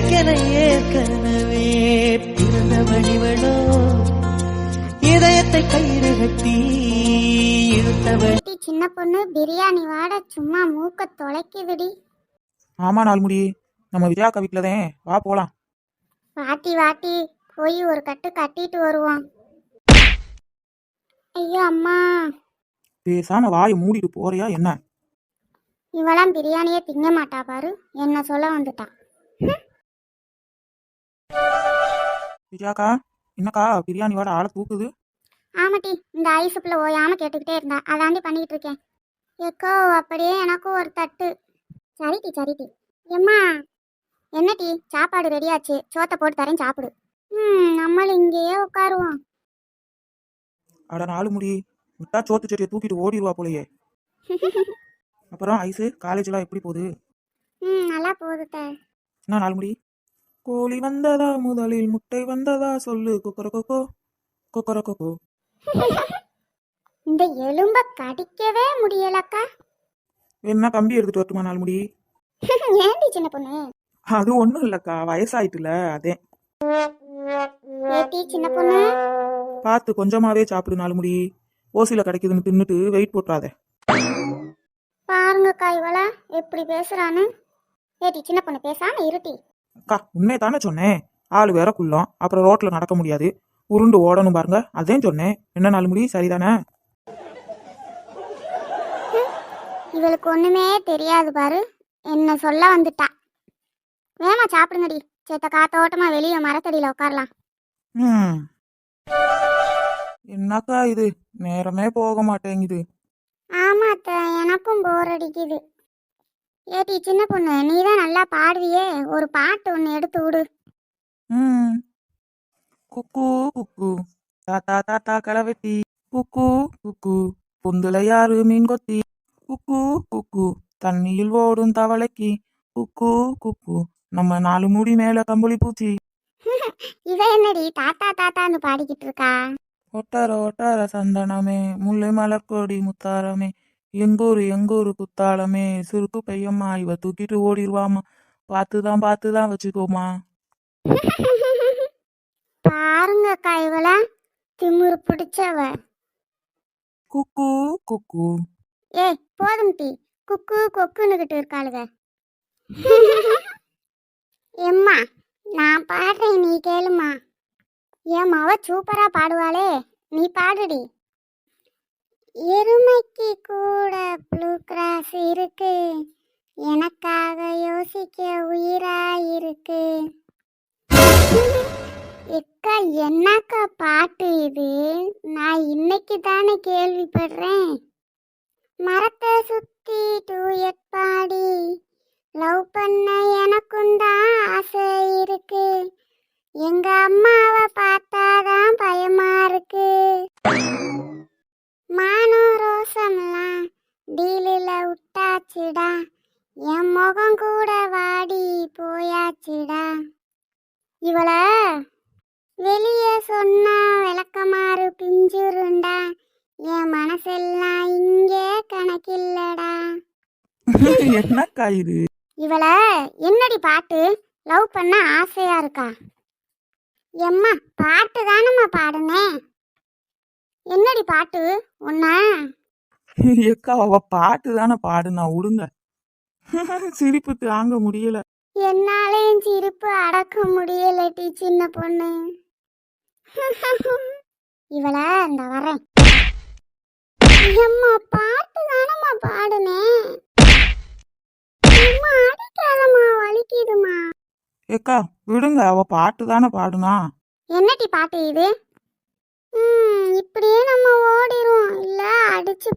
எனக்கென ஏற்கனவே பிறந்த வழிவளோ இதயத்தை கயிறு கட்டி இழுத்தவள் சின்ன பொண்ணு பிரியாணி வாட சும்மா மூக்க தொலைக்குதுடி. ஆமா நாள்முடி நம்ம விஜயாக்கா வீட்டில் தான் வா போலாம். வாட்டி வாட்டி போய் ஒரு கட்டு கட்டிட்டு வருவோம். ஐயோ அம்மா. பேசாம வாயை மூடிட்டு போறியா என்ன? இவளாம் பிரியாணியே திங்க மாட்டா பாரு. என்ன சொல்ல வந்துட்டா. விஜயாக்கா என்னக்கா பிரியாணி வாட ஆளை தூக்குது? ஆமாட்டி இந்த ஐசுப்புல ஓயாம கேட்டுக்கிட்டே இருந்தா. அதாண்டி பண்ணிக்கிட்டு இருக்கேன். எக்கோ அப்படியே எனக்கும் ஒரு தட்டு. சரிட்டி சரிட்டி. எம்மா என்னடி சாப்பாடு ரெடியாச்சு. சோத்தை போட்டு தரேன் சாப்பிடு. ம் நம்மளும் இங்கேயே உட்காருவோம். அட நாலு முடி. விட்டா சோத்து செடியை தூக்கிட்டு ஓடிடுவா போலயே. அப்புறம் ஐஸு காலேஜ்லாம் எப்படி போகுது? ம் நல்லா போகுது த என்ன நாலு முடி? கோழி வந்ததா முதலில் முட்டை வந்ததா சொல்லு கொக்கர கொக்கோ கொக்கர கொக்கோ. இந்த எலும்ப கடிக்கவே முடியலக்கா. என்ன கம்பி எடுத்துட்டு வரட்டுமா நாலு முடி? ஏண்டி சின்ன பொண்ணு? அது ஒன்றும் இல்லைக்கா வயசாயிட்டுல அதே. சின்ன பொண்ணு? பார்த்து கொஞ்சமாவே சாப்பிடு நாலு முடி. ஓசியில் கிடைக்குதுன்னு தின்னுட்டு வெயிட் போட்டுறாத. பாருங்கக்கா இவள எப்படி பேசுறான்னு. ஏட்டி சின்ன பொண்ணு பேசாம இருட்டி அக்கா உண்மையை தானே சொன்னேன். ஆள் வேற குள்ளம். அப்புறம் ரோட்ல நடக்க முடியாது. உருண்டு ஓடணும் பாருங்க. அதையும் சொன்னேன். என்ன நாலு முடி? சரிதானே? இவளுக்கு ஒண்ணுமே தெரியாது பாரு. என்ன சொல்ல வந்துட்டா. வேமா சாப்பிடுங்கடி. சேத்த காத்தோட்டமா வெளியே மரத்தடியில உட்காரலாம். ம். என்னக்கா இது? நேரமே போக மாட்டேங்குது. ஆமா அத்தை எனக்கும் போர் அடிக்குது. ஏட்டி சின்ன பொண்ணு நீ தான் நல்லா பாடுவியே. ஒரு பாட்டு ஒன்று எடுத்து விடு. ம். குக்கு குக்கு. தாத்தா தாத்தா களவெட்டி குக்கு குக்கு. பொந்துல யாரு மீன் கொத்தி? குக்கு குக்கு. தண்ணியில் ஓடும் தவளைக்கு. குக்கு குக்கு. நம்ம நாலு முடி மேல கம்பளி பூச்சி. இவ என்னடி தாத்தா தாத்தான்னு பாடிக்கிட்டு இருக்கா? ஒட்டார ஒட்டார சந்தனமே. முல்லை மலர்கொடி முத்தாரமே. எங்கூரு எங்கூரு குத்தாளமே சுருக்கு பையம்மா இவ தூக்கிட்டு ஓடிடுவாமா பார்த்துதான் பார்த்துதான் வச்சுக்கோமா பாருங்கக்கா இவள திமிரு பிடிச்சவ. குக்கு குக்கு. ஏய் போதும் டி. குக்கு கொக்குன்னுகிட்டு இருக்காளுக. எம்மா நான் பாடுறேன் நீ கேளுமா என் மவ சூப்பரா பாடுவாளே. நீ பாடுடி. எருமைக்கு கூட ப்ளூ கிராஸ் இருக்கு. எனக்காக யோசிக்க உயிரா இருக்கு எக்கா என்னக்கா பாட்டு இது? நான் இன்னைக்கு தானே கேள்விப்படுறேன். மரத்தை சுத்தி டூயட் பாடி லவ் பண்ண எனக்கும் தான் ஆசை இருக்கு. எங்க அம்மா முகம் கூட வாடி போயாச்சுடா. இவள வெளியே சொன்னா விளக்கமாறு பிஞ்சுருண்டா. என் மனசெல்லாம் இங்கே கணக்கில்லடா. என்னக்கா இது இவள என்னடி பாட்டு? லவ் பண்ண ஆசையா இருக்கா? எம்மா பாட்டு தானம்மா பாடுனேன் என்னடி பாட்டு? உன்ன எக்கா அவ பாட்டு தானே பாடுனா விடுங்க சிரிப்பு தாங்க முடியல. என்னாலேயும் சிரிப்பு அடக்க முடியலடி சின்ன பொண்ணு. இவள இந்த வரேன். எம்மா பாட்டு தானம்மா பாடுனேன் அம்மா அடிக்காதம்மா வலிக்குதுமா ஏக்கா விடுங்க அவ பாட்டு தானே பாடுனா? என்னடி பாட்டு இது? ம், இப்படியே நம்ம ஓடிரும் இல்ல அடிச்சு